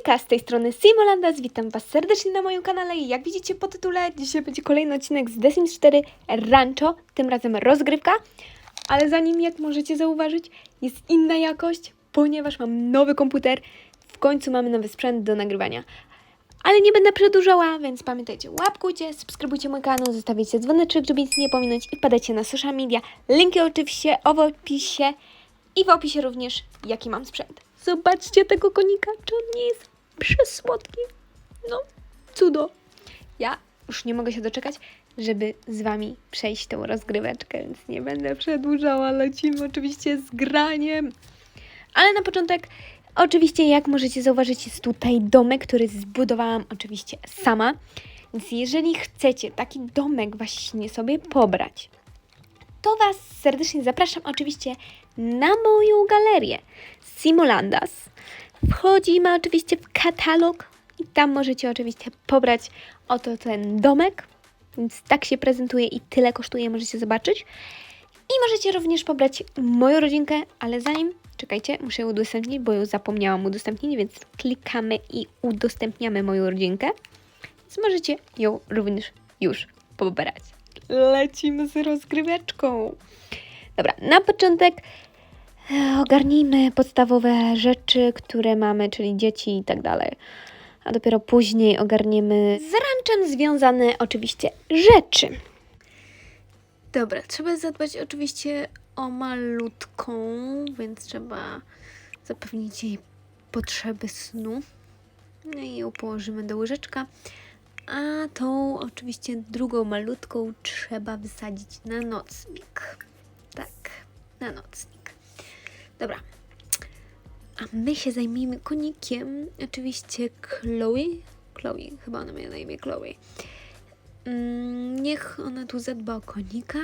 Z tej strony Simolandas, witam Was serdecznie na moim kanale i jak widzicie po tytule, dzisiaj będzie kolejny odcinek z The Sims 4 Rancho, tym razem rozgrywka, ale zanim, jak możecie zauważyć, jest inna jakość, ponieważ mam nowy komputer, w końcu mamy nowy sprzęt do nagrywania. Ale nie będę przedłużała, więc pamiętajcie, łapkujcie, subskrybujcie mój kanał, zostawiajcie dzwoneczek, żeby nic nie pominąć i padajcie na social media. Linki oczywiście w opisie i w opisie również, jaki mam sprzęt. Zobaczcie tego konika, czy on nie jest przesłodki. No, cudo. Ja już nie mogę się doczekać, żeby z wami przejść tą rozgryweczkę, więc nie będę przedłużała. Lecimy oczywiście z graniem. Ale na początek, oczywiście, jak możecie zauważyć, jest tutaj domek, który zbudowałam oczywiście sama. Więc jeżeli chcecie taki domek właśnie sobie pobrać, to Was serdecznie zapraszam oczywiście na moją galerię Simolandas. Wchodzimy oczywiście w katalog i tam możecie oczywiście pobrać oto ten domek. Więc tak się prezentuje i tyle kosztuje, możecie zobaczyć. I możecie również pobrać moją rodzinkę, ale zanim, czekajcie, muszę ją udostępnić, bo ją zapomniałam udostępnić, więc klikamy i udostępniamy moją rodzinkę. Więc możecie ją również już pobrać. Lecimy z rozgryweczką. Dobra, na początek ogarnijmy podstawowe rzeczy, które mamy, czyli dzieci i tak dalej. A dopiero później ogarniemy z ranczem związane oczywiście rzeczy. Dobra, trzeba zadbać oczywiście o malutką, więc trzeba zapewnić jej potrzeby snu. No i ją położymy do łyżeczka. A tą oczywiście drugą malutką trzeba wysadzić na nocnik. Tak, na nocnik. Dobra. A my się zajmijmy konikiem. Oczywiście Chloe. Chloe, chyba ona miała na imię Chloe. Mm, niech ona tu zadba o konika.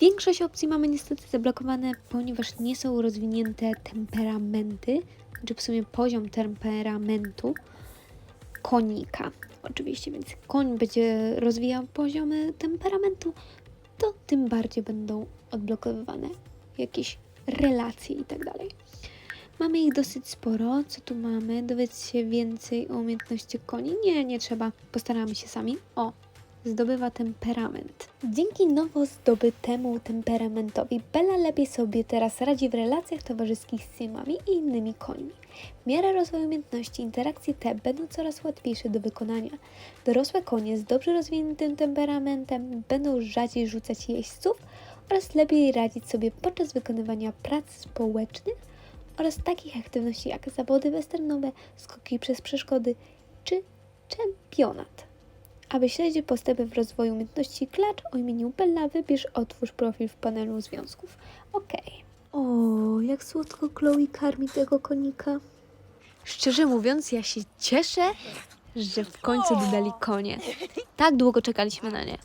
Większość opcji mamy niestety zablokowane, ponieważ nie są rozwinięte temperamenty, czy w sumie poziom temperamentu konika. Oczywiście, więc koń będzie rozwijał poziomy temperamentu, to tym bardziej będą odblokowywane jakieś relacje i tak. Mamy ich dosyć sporo. Co tu mamy? Dowiedz się więcej o umiejętności koni. Nie, nie trzeba. Postaramy się sami. O, zdobywa temperament. Dzięki nowo zdobytemu temperamentowi Bella lepiej sobie teraz radzi w relacjach towarzyskich z Simami i innymi końmi. W miarę rozwoju umiejętności interakcje te będą coraz łatwiejsze do wykonania. Dorosłe konie z dobrze rozwiniętym temperamentem będą rzadziej rzucać jeźdźców oraz lepiej radzić sobie podczas wykonywania prac społecznych oraz takich aktywności jak zawody westernowe, skoki przez przeszkody czy czempionat. Aby śledzić postępy w rozwoju umiejętności klacz o imieniu Bella, wybierz otwórz profil w panelu związków. Ok. O, jak słodko Chloe karmi tego konika. Szczerze mówiąc, ja się cieszę, że w końcu dodali konie. Tak długo czekaliśmy na nie.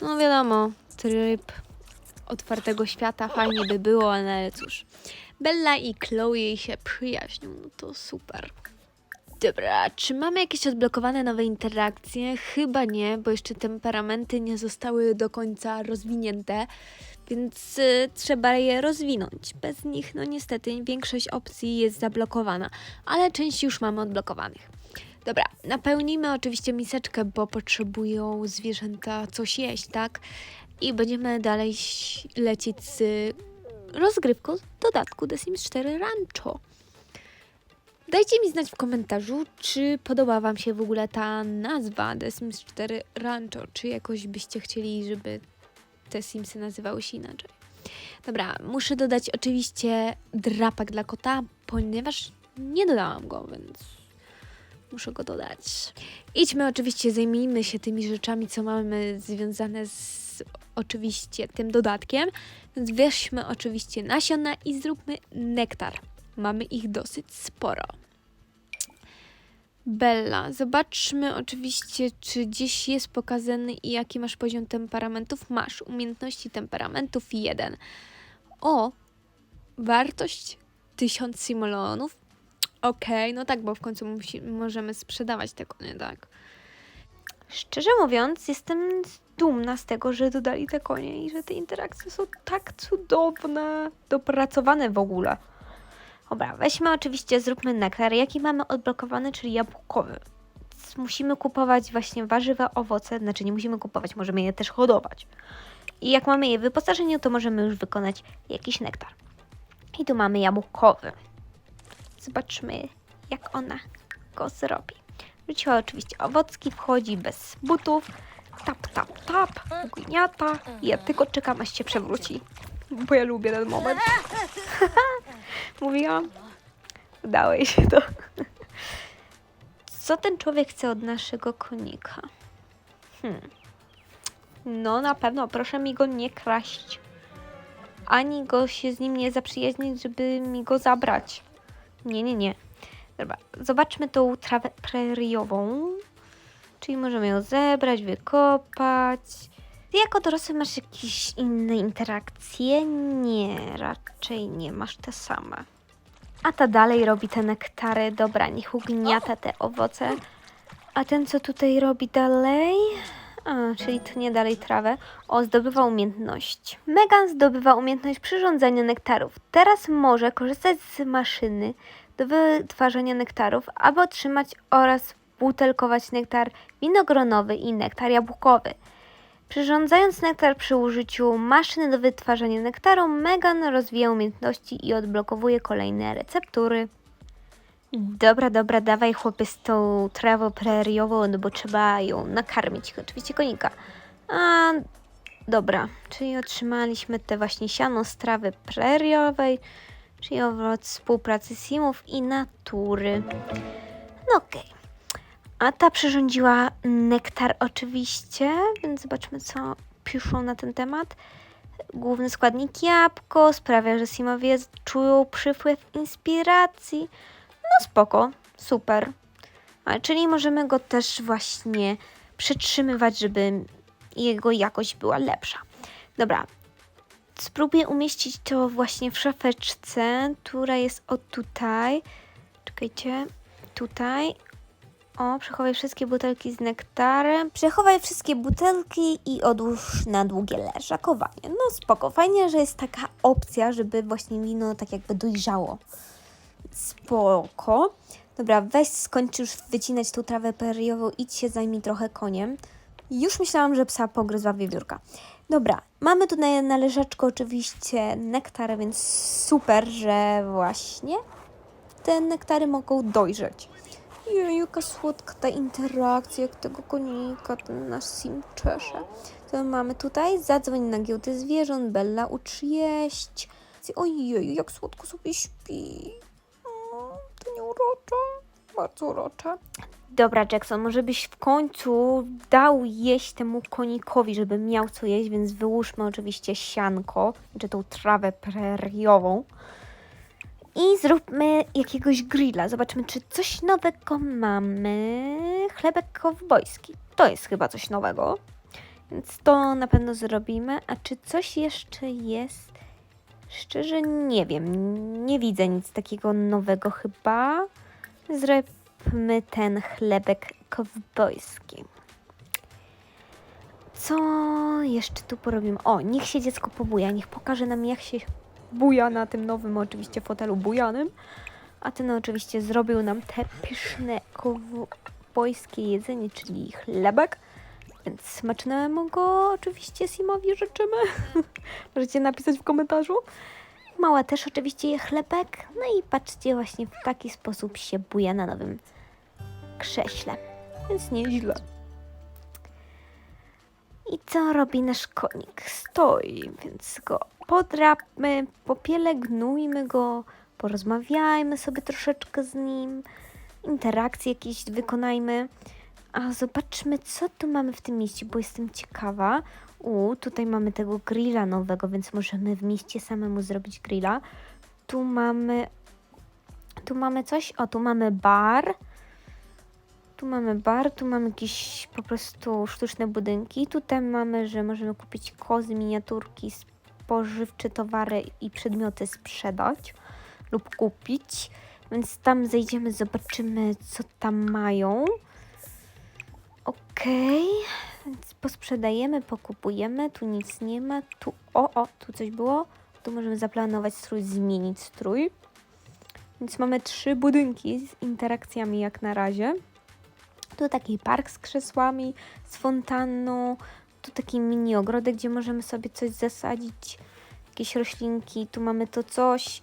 No wiadomo, tryb otwartego świata fajnie by było, ale cóż. Bella i Chloe się przyjaźnią, no to super. Dobra, czy mamy jakieś odblokowane nowe interakcje? Chyba nie, bo jeszcze temperamenty nie zostały do końca rozwinięte, więc y, trzeba je rozwinąć. Bez nich, no niestety, większość opcji jest zablokowana, ale część już mamy odblokowanych. Dobra, napełnimy oczywiście miseczkę, bo potrzebują zwierzęta coś jeść, tak? I będziemy dalej lecieć z rozgrywką dodatku The Sims 4 Rancho. Dajcie mi znać w komentarzu, czy podoba Wam się w ogóle ta nazwa The Sims 4 Rancho, czy jakoś byście chcieli, żeby te Simsy nazywały się inaczej. Dobra, muszę dodać oczywiście drapak dla kota, ponieważ nie dodałam go, więc muszę go dodać. Idźmy oczywiście, zajmijmy się tymi rzeczami, co mamy związane z oczywiście tym dodatkiem, więc oczywiście nasiona i zróbmy nektar. Mamy ich dosyć sporo. Bella, zobaczmy oczywiście, czy gdzieś jest pokazany i jaki masz poziom temperamentów. Masz umiejętności temperamentów 1. O, wartość 1000 simoleonów. Okej, no tak, bo w końcu musi, możemy sprzedawać te konie, tak. Szczerze mówiąc, jestem dumna z tego, że dodali te konie i że te interakcje są tak cudowne, dopracowane w ogóle. Dobra, weźmy oczywiście, zróbmy nektar. Jaki mamy odblokowany, czyli jabłkowy. Musimy kupować właśnie warzywa, owoce. Znaczy nie musimy kupować, możemy je też hodować. I jak mamy je w wyposażeniu, to możemy już wykonać jakiś nektar. I tu mamy jabłkowy. Zobaczmy, jak ona go zrobi. Rzuciła oczywiście owocki, wchodzi bez butów. Tap, tap, tap, gniata. Ja tylko czekam, aż się przewróci. Bo ja lubię ten moment. Mówiłam. Udało jej się to. Co ten człowiek chce od naszego konika? Hmm. No na pewno, proszę mi go nie kraść. Ani go się z nim nie zaprzyjaźnić, żeby mi go zabrać. Nie, nie, nie. Dobra, zobaczmy tą trawę preriową. Czyli możemy ją zebrać, wykopać. Ty jako dorosły masz jakieś inne interakcje? Nie, raczej nie masz te same. A ta dalej robi te nektary. Dobra, niech ugniata te owoce. A ten, co tutaj robi dalej? A, czyli tnie dalej trawę. O, zdobywa umiejętność. Megan zdobywa umiejętność przyrządzania nektarów. Teraz może korzystać z maszyny do wytwarzania nektarów, aby otrzymać oraz butelkować nektar winogronowy i nektar jabłkowy. Przyrządzając nektar przy użyciu maszyny do wytwarzania nektaru, Megan rozwija umiejętności i odblokowuje kolejne receptury. Dobra, dobra, dawaj chłopie z tą trawą preriową, no bo trzeba ją nakarmić, oczywiście konika. A, dobra, czyli otrzymaliśmy te właśnie siano z trawy preriowej, czyli owoc współpracy simów i natury. No okej. A ta przyrządziła nektar oczywiście, więc zobaczmy co piszą na ten temat. Główny składnik jabłko sprawia, że Simowie czują przypływ inspiracji. Spoko, super. A, czyli możemy go też właśnie przytrzymywać, żeby jego jakość była lepsza. Dobra, spróbuję umieścić to właśnie w szafeczce, która jest o tutaj. Czekajcie, tutaj. O, przechowaj wszystkie butelki z nektarem. Przechowaj wszystkie butelki i odłóż na długie leżakowanie. No spoko, fajnie, że jest taka opcja, żeby właśnie wino tak jakby dojrzało. Spoko. Dobra, weź skończ już wycinać tą trawę periową, idź się zajmij trochę koniem. Już myślałam, że psa pogryzła wiewiórka. Dobra, mamy tu na, na leżaczku oczywiście nektary, więc super, że właśnie te nektary mogą dojrzeć. Jej, jaka słodka ta interakcja, jak tego konika ten nasz sim czesze. Co mamy tutaj? Zadzwoń na giełdę zwierząt, Bella ucz jeść. Ojej, jak słodko sobie śpi. To bardzo urocze. Dobra, Jackson, może byś w końcu dał jeść temu konikowi, żeby miał co jeść, więc wyłóżmy oczywiście sianko, czy tą trawę preriową. I zróbmy jakiegoś grilla. Zobaczmy, czy coś nowego mamy. Chlebek kowbojski. To jest chyba coś nowego. Więc to na pewno zrobimy. A czy coś jeszcze jest? Szczerze nie wiem. Nie widzę nic takiego nowego chyba. Zróbmy ten chlebek kowbojski. Co jeszcze tu porobimy? O, niech się dziecko pobuja. Niech pokaże nam, jak się buja na tym nowym oczywiście fotelu bujanym. A ten oczywiście zrobił nam te pyszne kowbojskie jedzenie, czyli chlebek. Więc smacznego go oczywiście Simowi życzymy. Możecie napisać w komentarzu. Mała też oczywiście je chlebek. No i patrzcie, właśnie w taki sposób się buja na nowym krześle. Więc nieźle. I co robi nasz konik? Stoi, więc go podrapmy, popielęgnujmy go, porozmawiajmy sobie troszeczkę z nim, interakcje jakieś wykonajmy. A zobaczmy, co tu mamy w tym mieście, bo jestem ciekawa. U, tutaj mamy tego grilla nowego, więc możemy w mieście samemu zrobić grilla. Tu mamy. Tu mamy coś. O, tu mamy bar. Tu mamy bar, tu mamy jakieś po prostu sztuczne budynki. Tutaj mamy, że możemy kupić kozy, miniaturki, spożywcze towary i przedmioty sprzedać lub kupić. Więc tam zejdziemy, zobaczymy, co tam mają. Okej, więc posprzedajemy, pokupujemy. Tu nic nie ma. Tu, o, o, tu coś było. Tu możemy zaplanować strój, zmienić strój. Więc mamy trzy budynki z interakcjami jak na razie. Tu taki park z krzesłami, z fontanną. Tu taki mini ogrodek, gdzie możemy sobie coś zasadzić. Jakieś roślinki. Tu mamy to coś.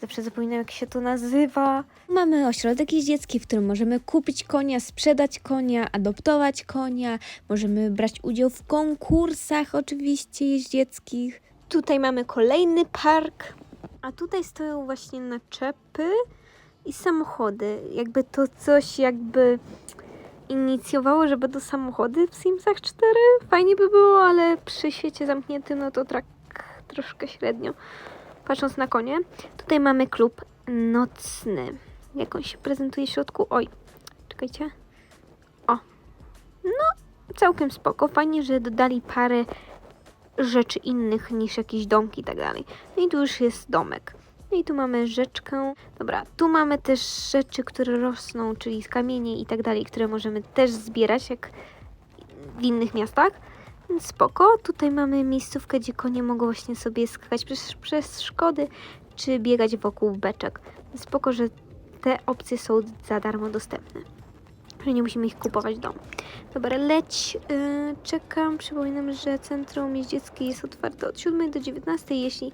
Zawsze zapominam, jak się to nazywa. Mamy ośrodek jeździecki, w którym możemy kupić konia, sprzedać konia, adoptować konia. Możemy brać udział w konkursach, oczywiście jeździeckich. Tutaj mamy kolejny park, a tutaj stoją właśnie naczepy i samochody. Jakby to coś jakby inicjowało, że będą samochody w Simsach 4. Fajnie by było, ale przy świecie zamkniętym no to tak troszkę średnio. Patrząc na konie. Tutaj mamy klub nocny. Jak on się prezentuje w środku? Oj, czekajcie. O. No, całkiem spoko. Fajnie, że dodali parę rzeczy innych niż jakieś domki i tak dalej. No i tu już jest domek. No i tu mamy rzeczkę. Dobra, tu mamy też rzeczy, które rosną, czyli z kamieni i tak dalej, które możemy też zbierać, jak w innych miastach. Spoko. Tutaj mamy miejscówkę, gdzie konie mogą właśnie sobie skakać przez, przez szkody, czy biegać wokół beczek. Spoko, że te opcje są za darmo dostępne. Że nie musimy ich kupować w domu. Dobra, leć. Yy, czekam. Przypominam, że centrum jeździeckie jest otwarte od 7 do 19. Jeśli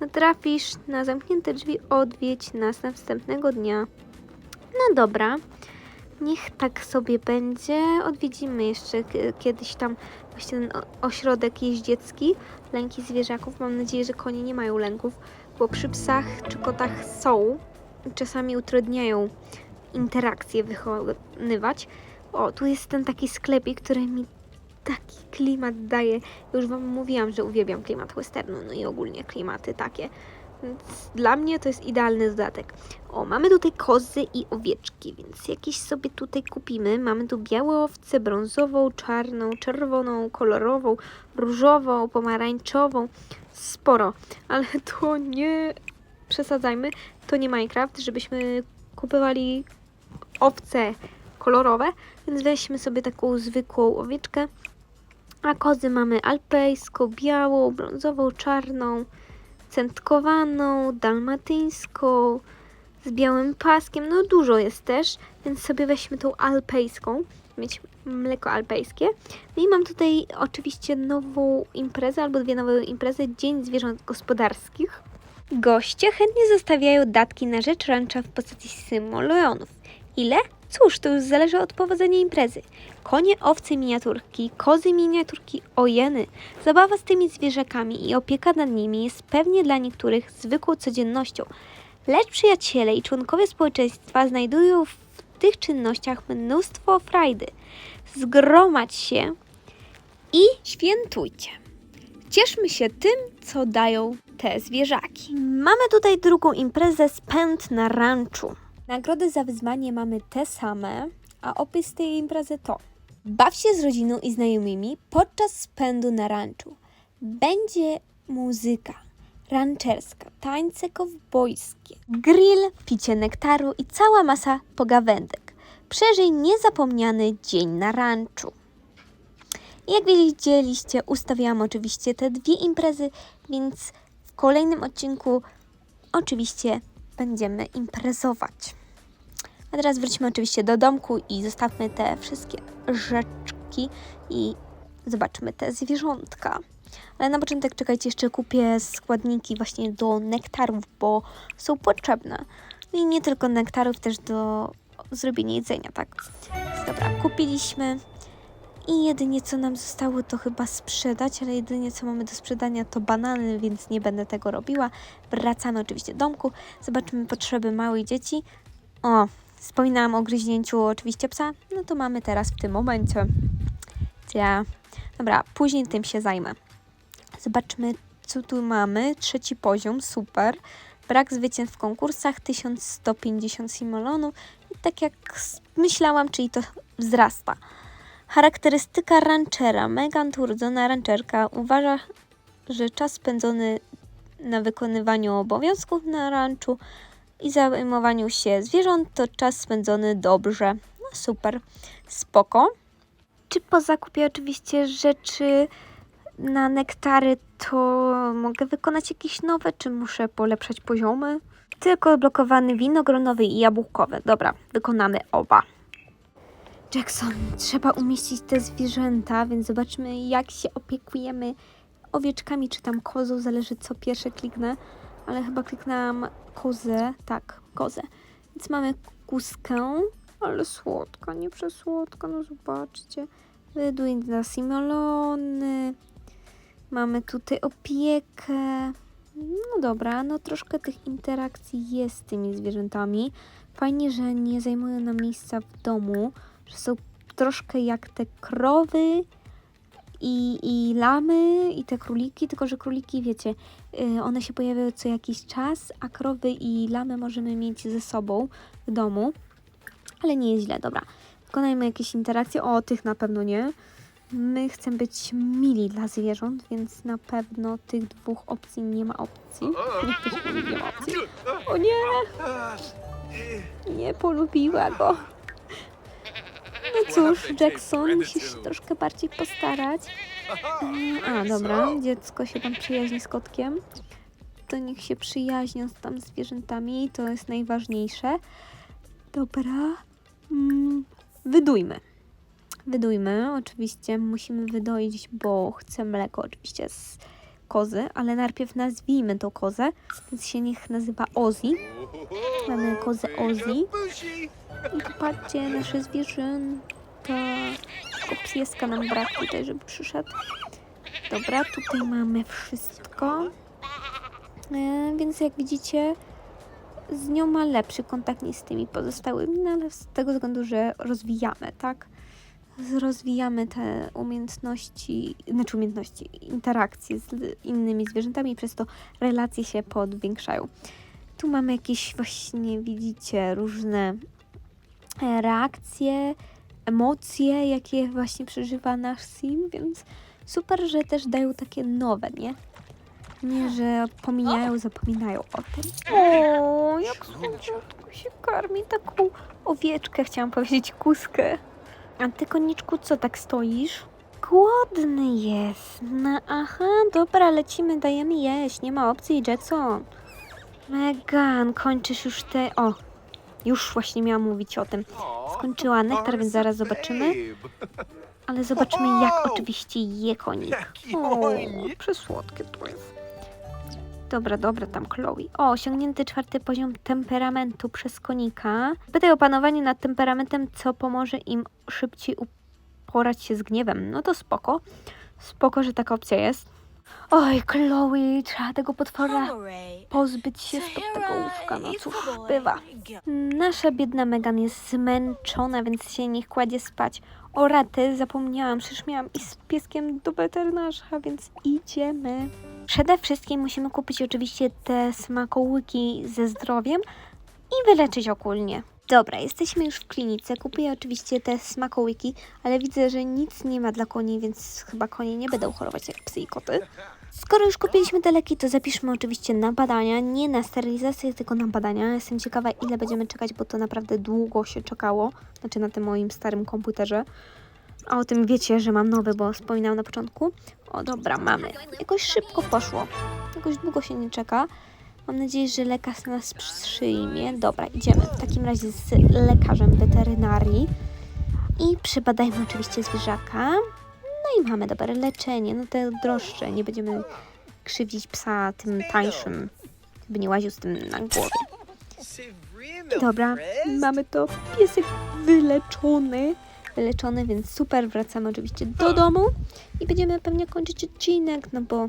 natrafisz na zamknięte drzwi, odwiedź nas następnego dnia. No dobra. Niech tak sobie będzie. Odwiedzimy jeszcze kiedyś tam właśnie ten ośrodek jeździecki. Lęki zwierzaków. Mam nadzieję, że konie nie mają lęków, bo przy psach czy kotach są. Czasami utrudniają interakcje wykonywać. O, tu jest ten taki sklepik, który mi taki klimat daje. Już Wam mówiłam, że uwielbiam klimat westernu, no i ogólnie klimaty takie. Więc dla mnie to jest idealny dodatek. O, mamy tutaj kozy i owieczki, więc jakieś sobie tutaj kupimy. Mamy tu białe owce, brązową, czarną, czerwoną, kolorową, różową, pomarańczową. Sporo, ale to nie przesadzajmy. To nie Minecraft, żebyśmy kupowali owce kolorowe, więc weźmy sobie taką zwykłą owieczkę. A kozy mamy alpejską, białą, brązową, czarną, centkowaną, dalmatyńską, z białym paskiem. No dużo jest też, więc sobie weźmy tą alpejską, mieć mleko alpejskie. No i mam tutaj oczywiście nową imprezę, albo dwie nowe imprezy, Dzień Zwierząt Gospodarskich. Goście chętnie zostawiają datki na rzecz rancza w postaci simoleonów. Ile? Cóż, to już zależy od powodzenia imprezy. Konie, owce, miniaturki, kozy, miniaturki, ojeny. Zabawa z tymi zwierzakami i opieka nad nimi jest pewnie dla niektórych zwykłą codziennością. Lecz przyjaciele i członkowie społeczeństwa znajdują w tych czynnościach mnóstwo frajdy. Zgromadź się i świętujcie. Cieszmy się tym, co dają te zwierzaki. Mamy tutaj drugą imprezę spęd na ranczu. Nagrody za wyzwanie mamy te same, a opis tej imprezy to Baw się z rodziną i znajomymi podczas spędu na ranczu. Będzie muzyka rancherska, tańce kowbojskie, grill, picie nektaru i cała masa pogawędek. Przeżyj niezapomniany dzień na ranczu. Jak widzieliście, ustawiałam oczywiście te dwie imprezy, więc w kolejnym odcinku oczywiście będziemy imprezować. A teraz wróćmy oczywiście do domku i zostawmy te wszystkie rzeczki i zobaczmy te zwierzątka. Ale na początek czekajcie, jeszcze kupię składniki właśnie do nektarów, bo są potrzebne. No i nie tylko nektarów, też do zrobienia jedzenia, tak. Więc Dobra, kupiliśmy. I jedynie co nam zostało to chyba sprzedać, ale jedynie co mamy do sprzedania to banany, więc nie będę tego robiła. Wracamy oczywiście do domku, zobaczymy potrzeby małych dzieci. O, wspominałam o gryźnięciu oczywiście psa, no to mamy teraz w tym momencie. Ja. Dobra, później tym się zajmę. Zobaczmy, co tu mamy. Trzeci poziom, super. Brak zwycięstw w konkursach, 1150 simolonów. I tak jak myślałam, czyli to wzrasta. Charakterystyka ranchera. Megan Turdzona rancherka uważa, że czas spędzony na wykonywaniu obowiązków na ranczu i zajmowaniu się zwierząt to czas spędzony dobrze. No super, spoko. Czy po zakupie oczywiście rzeczy na nektary to mogę wykonać jakieś nowe, czy muszę polepszać poziomy? Tylko blokowany winogronowy i jabłkowy. Dobra, wykonamy oba. Jackson, trzeba umieścić te zwierzęta, więc zobaczmy, jak się opiekujemy owieczkami, czy tam kozą, zależy co pierwsze kliknę, ale chyba kliknęłam kozę, tak, kozę. Więc mamy kuskę, ale słodka, nie przesłodka, no zobaczcie. Wyduj dla simolony. Mamy tutaj opiekę. No dobra, no troszkę tych interakcji jest z tymi zwierzętami. Fajnie, że nie zajmują nam miejsca w domu, że są troszkę jak te krowy i, i lamy i te króliki, tylko że króliki, wiecie, y, one się pojawiają co jakiś czas, a krowy i lamy możemy mieć ze sobą w domu, ale nie jest źle, dobra. Wykonajmy jakieś interakcje, o tych na pewno nie. My chcemy być mili dla zwierząt, więc na pewno tych dwóch opcji nie ma opcji. Nie ma opcji. O nie! Nie polubiła go. No cóż, Jackson, musisz się troszkę bardziej postarać. E, A, dobra, dziecko się tam przyjaźni z kotkiem. To niech się przyjaźnią z tam zwierzętami, to jest najważniejsze. Dobra. Mm, wydujmy. Wydujmy, oczywiście musimy wydoić, bo chcę mleko oczywiście z kozy, ale najpierw nazwijmy tą kozę, więc się niech nazywa Ozzy. Mamy kozę Ozzy. I popatrzcie, nasze zwierzęta. Tylko pieska nam brak tutaj, żeby przyszedł. Dobra, tutaj mamy wszystko. E, więc jak widzicie, z nią ma lepszy kontakt niż z tymi pozostałymi, no ale z tego względu, że rozwijamy, tak? Rozwijamy te umiejętności, znaczy umiejętności, interakcje z innymi zwierzętami, przez to relacje się podwiększają. Tu mamy jakieś właśnie, widzicie, różne reakcje, emocje, jakie właśnie przeżywa nasz sim, więc super, że też dają takie nowe, nie? Nie, że pomijają, zapominają o tym. O, jak słodziutko się karmi taką owieczkę, chciałam powiedzieć kuskę. A ty, koniczku, co tak stoisz? Głodny jest. No aha, dobra, lecimy, dajemy jeść. Nie ma opcji, Jackson. Megan, kończysz już te... O, już właśnie miałam mówić o tym. Skończyła nektar, więc zaraz zobaczymy. Ale zobaczmy, jak oczywiście je konik. O, przesłodkie to jest. Dobra, dobra, tam Chloe. O, osiągnięty czwarty poziom temperamentu przez konika. Pytaj o panowanie nad temperamentem, co pomoże im szybciej uporać się z gniewem. No to spoko. Spoko, że taka opcja jest. Oj, Chloe, trzeba tego potwora pozbyć się spod tego łóżka. No cóż, bywa. Nasza biedna Megan jest zmęczona, więc się niech kładzie spać. O raty, zapomniałam, przecież miałam iść z pieskiem do weterynarza, więc idziemy. Przede wszystkim musimy kupić oczywiście te smakołyki ze zdrowiem i wyleczyć ogólnie. Dobra, jesteśmy już w klinice. Kupuję oczywiście te smakołyki, ale widzę, że nic nie ma dla koni, więc chyba konie nie będą chorować jak psy i koty. Skoro już kupiliśmy te leki, to zapiszmy oczywiście na badania, nie na sterylizację, tylko na badania. Jestem ciekawa, ile będziemy czekać, bo to naprawdę długo się czekało, znaczy na tym moim starym komputerze. A o tym wiecie, że mam nowy, bo wspominałam na początku. O dobra, mamy. Jakoś szybko poszło. Jakoś długo się nie czeka. Mam nadzieję, że lekarz nas przyjmie. Dobra, idziemy. W takim razie z lekarzem weterynarii. I przebadajmy oczywiście zwierzaka. No i mamy dobre leczenie. No te droższe. Nie będziemy krzywdzić psa tym tańszym. By nie łaził z tym na głowie. Dobra, mamy to. Piesek wyleczony. Wyleczony, więc super. Wracamy oczywiście do domu i będziemy pewnie kończyć odcinek, no bo.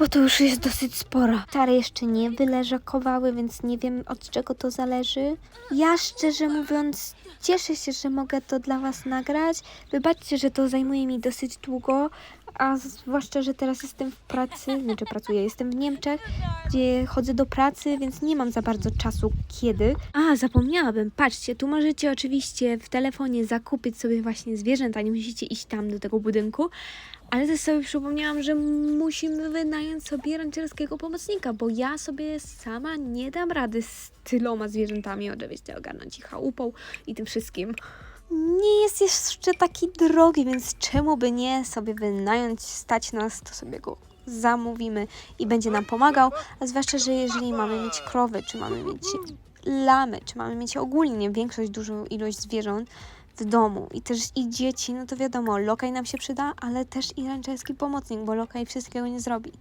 Bo to już jest dosyć sporo. Stare jeszcze nie wyleżakowały, więc nie wiem od czego to zależy. Ja szczerze mówiąc cieszę się, że mogę to dla Was nagrać. Wybaczcie, że to zajmuje mi dosyć długo, a zwłaszcza, że teraz jestem w pracy, znaczy pracuję, jestem w Niemczech, gdzie chodzę do pracy, więc nie mam za bardzo czasu kiedy. A, zapomniałabym, patrzcie, tu możecie oczywiście w telefonie zakupić sobie właśnie zwierzęta, nie musicie iść tam do tego budynku, ale też sobie przypomniałam, że musimy wynająć sobie rancerskiego pomocnika, bo ja sobie sama nie dam rady z tyloma zwierzętami, oczywiście ogarnąć ich chałupą i tym wszystkim. Nie jest jeszcze taki drogi, więc czemu by nie sobie wynająć, stać nas, to sobie go zamówimy i będzie nam pomagał, a zwłaszcza, że jeżeli mamy mieć krowy, czy mamy mieć lamy, czy mamy mieć ogólnie większość, dużą ilość zwierząt w domu i też i dzieci, no to wiadomo, lokaj nam się przyda, ale też i ręczewski pomocnik, bo lokaj wszystkiego nie zrobi.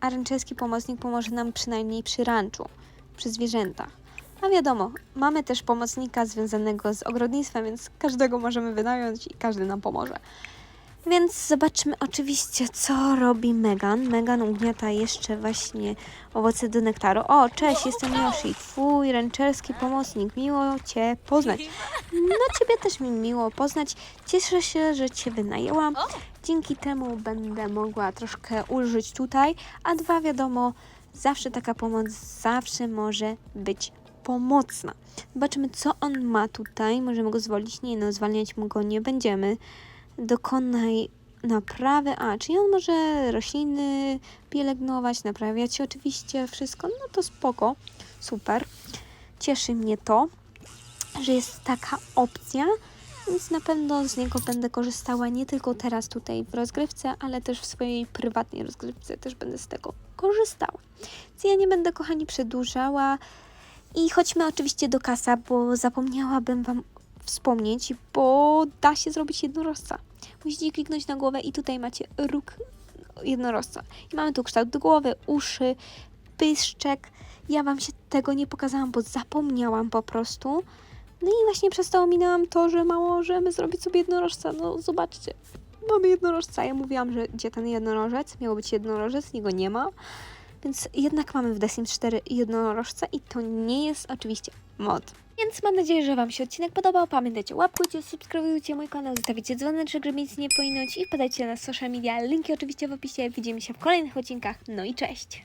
A ręczewski pomocnik pomoże nam przynajmniej przy ranczu, przy zwierzętach. A wiadomo, mamy też pomocnika związanego z ogrodnictwem, więc każdego możemy wynająć i każdy nam pomoże. Więc zobaczmy oczywiście, co robi Megan. Megan ugniata jeszcze właśnie owoce do nektaru. O, cześć, jestem Yoshi, twój ręczerski pomocnik. Miło Cię poznać. No, Ciebie też mi miło poznać. Cieszę się, że Cię wynajęłam. Dzięki temu będę mogła troszkę ulżyć tutaj. A dwa, wiadomo, zawsze taka pomoc zawsze może być pomocna. Zobaczymy, co on ma tutaj. Możemy go zwolnić. Nie no, zwalniać mu go nie będziemy. Dokonaj naprawy. A, czyli on może rośliny pielęgnować, naprawiać oczywiście wszystko. No to spoko. Super. Cieszy mnie to, że jest taka opcja. Więc na pewno z niego będę korzystała nie tylko teraz tutaj w rozgrywce, ale też w swojej prywatnej rozgrywce też będę z tego korzystała. Więc ja nie będę, kochani, przedłużała. I chodźmy oczywiście do kasa, bo zapomniałabym Wam wspomnieć, bo da się zrobić jednorożca. Musicie kliknąć na głowę i tutaj macie róg jednorożca. I mamy tu kształt głowy, uszy, pyszczek. Ja Wam się tego nie pokazałam, bo zapomniałam po prostu. No i właśnie przez to ominęłam to, że mało możemy zrobić sobie jednorożca. No zobaczcie, mamy jednorożca. Ja mówiłam, że gdzie ten jednorożec? Miało być jednorożec, niego nie ma. Więc jednak mamy w The Sims 4 jednorożca i to nie jest oczywiście mod. Więc mam nadzieję, że Wam się odcinek podobał. Pamiętajcie, łapkujcie, subskrybujcie mój kanał, zostawicie dzwoneczek, żeby nic nie pominąć i wpadajcie na social media. Linki oczywiście w opisie. Widzimy się w kolejnych odcinkach. No i cześć!